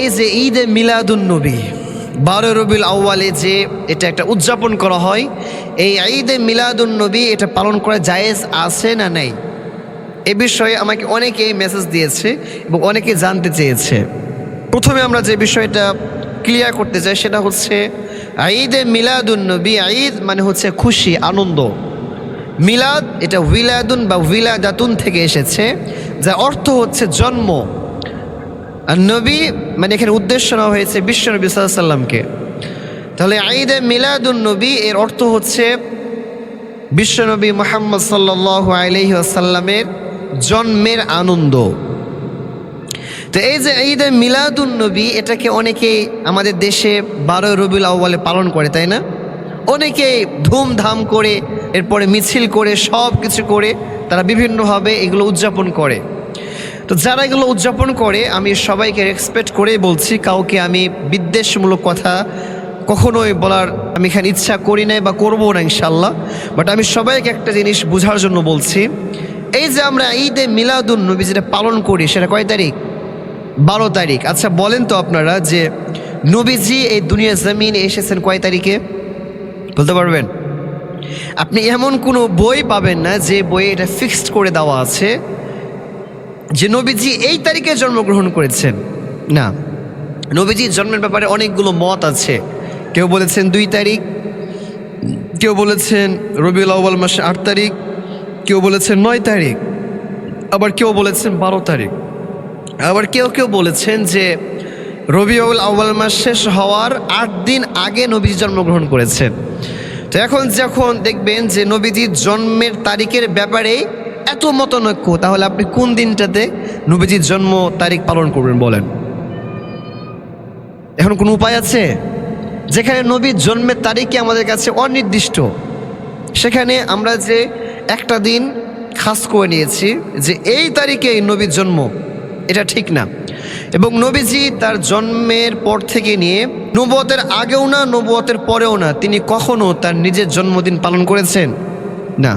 এই যে ঈদে মিলাদুন নবী বারো রবিউল আউ্বালে যে এটা একটা উদযাপন করা হয়, এই ঈদে মিলাদুন নবী এটা পালন করা জায়েজ আছে না নেই? এ বিষয়ে আমাকে অনেকেই মেসেজ দিয়েছে এবং অনেকে জানতে চেয়েছে। প্রথমে আমরা যে বিষয়টা ক্লিয়ার করতে চাই সেটা হচ্ছে, ঈদে মিলাদুন নবী, ঈদ মানে হচ্ছে খুশি, আনন্দ। মিলাদ এটা উইলাদুন বা উইলাদাতুন থেকে এসেছে, যার অর্থ হচ্ছে জন্ম। আর নবী মানে এখানে উদ্দেশ্য নেওয়া হয়েছে বিশ্বনবী সাল্লামকে তাহলে ঈদে মিলাদুন নবী, এর অর্থ হচ্ছে বিশ্বনবী মোহাম্মদ সাল্লাহ আলহি জন্মের আনন্দ। তো এই যে ঈদে মিলাদুন নবী, এটাকে অনেকেই আমাদের দেশে বারোই রবিউল আউ্বালে পালন করে, তাই না? অনেকেই ধুমধাম করে, এরপরে মিছিল করে সব কিছু করে তারা বিভিন্নভাবে এগুলো উদযাপন করে। তো যারা এগুলো উদযাপন করে, আমি সবাইকে রেসপেক্ট করে বলছি, কাউকে আমি বিদ্বেষমূলক কথা কখনোই বলার আমি এখানে ইচ্ছা করি নাই বা করব না ইনশাল্লাহ বাট আমি সবাইকে একটা জিনিস বোঝার জন্য বলছি, এই যে আমরা ঈদে মিলাদুন নবী যেটা পালন করি, সেটা কয় তারিখ? বারো তারিখ। আচ্ছা বলেন তো আপনারা যে নবীজি এই দুনিয়া জমিনে এসেছেন কয় তারিখে? বলতে পারবেন? আপনি এমন কোনো বই পাবেন না যে বইয়ে এটা ফিক্সড করে দেওয়া আছে। যে নবীজি এই তারিখে জন্মগ্রহণ করেছেন। না নবীজির জন্মের ব্যাপারে অনেকগুলো মত আছে। কেউ বলেছেন দুই তারিখ, কেউ বলেছেন রবিউল আউ্বাল মাসে আট তারিখ, কেউ বলেছেন নয় তারিখ, আবার কেউ বলেছেন বারো তারিখ। আবার কেউ কেউ বলেছেন যে রবিউল আউ্বাল মাস শেষ হওয়ার আট দিন আগে নবীজি জন্মগ্রহণ করেছেন। তো এখন যখন দেখবেন যে নবীজির জন্মের তারিখের ব্যাপারে এত মতনৈক্য, তাহলে আপনি কোন দিনটাতে নবীজির জন্ম তারিখ পালন করবেন বলেন? এখন কোনো উপায় আছে? যেখানে নবীর জন্মের তারিখই আমাদের কাছে অনির্দিষ্ট, সেখানে আমরা যে একটা দিন খাস করে নিয়েছি যে এই তারিখে নবীর জন্ম, এটা ঠিক না। এবং নবীজি তার জন্মের পর থেকে নিয়ে নবতের আগেও না নবতের পরেও না, তিনি কখনো তার নিজের জন্মদিন পালন করেছেন? না।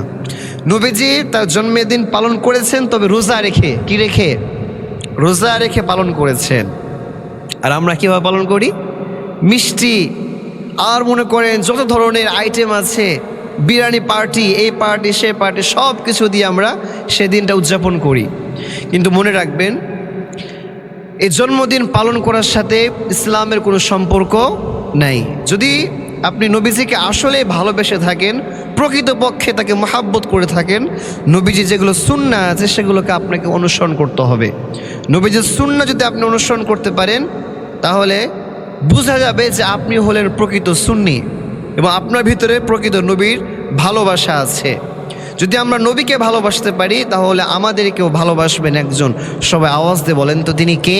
নবীজি তার জন্মের দিন পালন করেছেন, তবে রোজা রেখে, কি রেখে? রোজা রেখে পালন করেছেন। আর আমরা কীভাবে পালন করি? মিষ্টি। আর মনে করেন যত ধরনের আইটেম আছে, বিরিয়ানি পার্টি এই পার্টি সে পার্টি সব কিছু দিয়ে আমরা সেদিনটা উদযাপন করি। কিন্তু মনে রাখবেন, এই জন্মদিন পালন করার সাথে ইসলামের কোনো সম্পর্ক নাই। যদি আপনি নবীজিকে আসলে ভালোবেসে থাকেন, প্রকৃতপক্ষে তাকে মহাব্বত করে থাকেন। নবীজি যেগুলো সুন্না আছে, সেগুলোকে আপনাকে অনুসরণ করতে হবে। নবীজির সুন্না যদি আপনি অনুসরণ করতে পারেন, তাহলে বোঝা যাবে যে আপনি হলেন প্রকৃত সুন্নি এবং আপনার ভিতরে প্রকৃত নবীর ভালোবাসা আছে। যদি আমরা নবীকে ভালোবাসতে পারি, তাহলে আমাদেরকেও ভালোবাসবেন একজন। সবাই আওয়াজ দিয়ে বলেন তো, তিনি কে?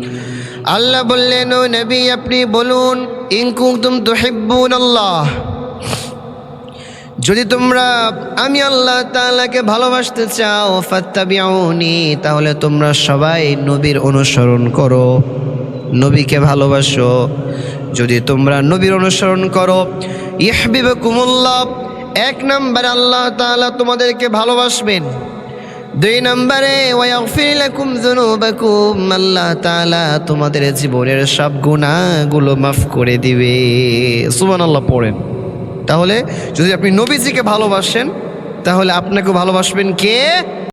আল্লাহ বললেন, ও নবী, আপনি বলুন ইনকুম তুহিব্বুন আল্লাহ যদি তোমরা, আমি আল্লাহ তাআলাকে ভালোবাসতে চাও, ফাত্তাবিউনি, তাহলে তোমরা সবাই নবীর অনুসরণ করো, নবীকে ভালোবাসো। যদি তোমরা নবীর অনুসরণ করো, ইহবিবকুমুল্লাহ, এক নম্বরে আল্লাহ তাআলা তোমাদেরকে ভালোবাসবেন। দুই নম্বরে আল্লাহ তালা তোমাদের জীবনের সব গুণাগুলো মাফ করে দিবে। সুমান আল্লাহ পড়েন। তাহলে যদি আপনি নবীজিকে ভালোবাসেন, তাহলে আপনাকে ভালোবাসবেন কে?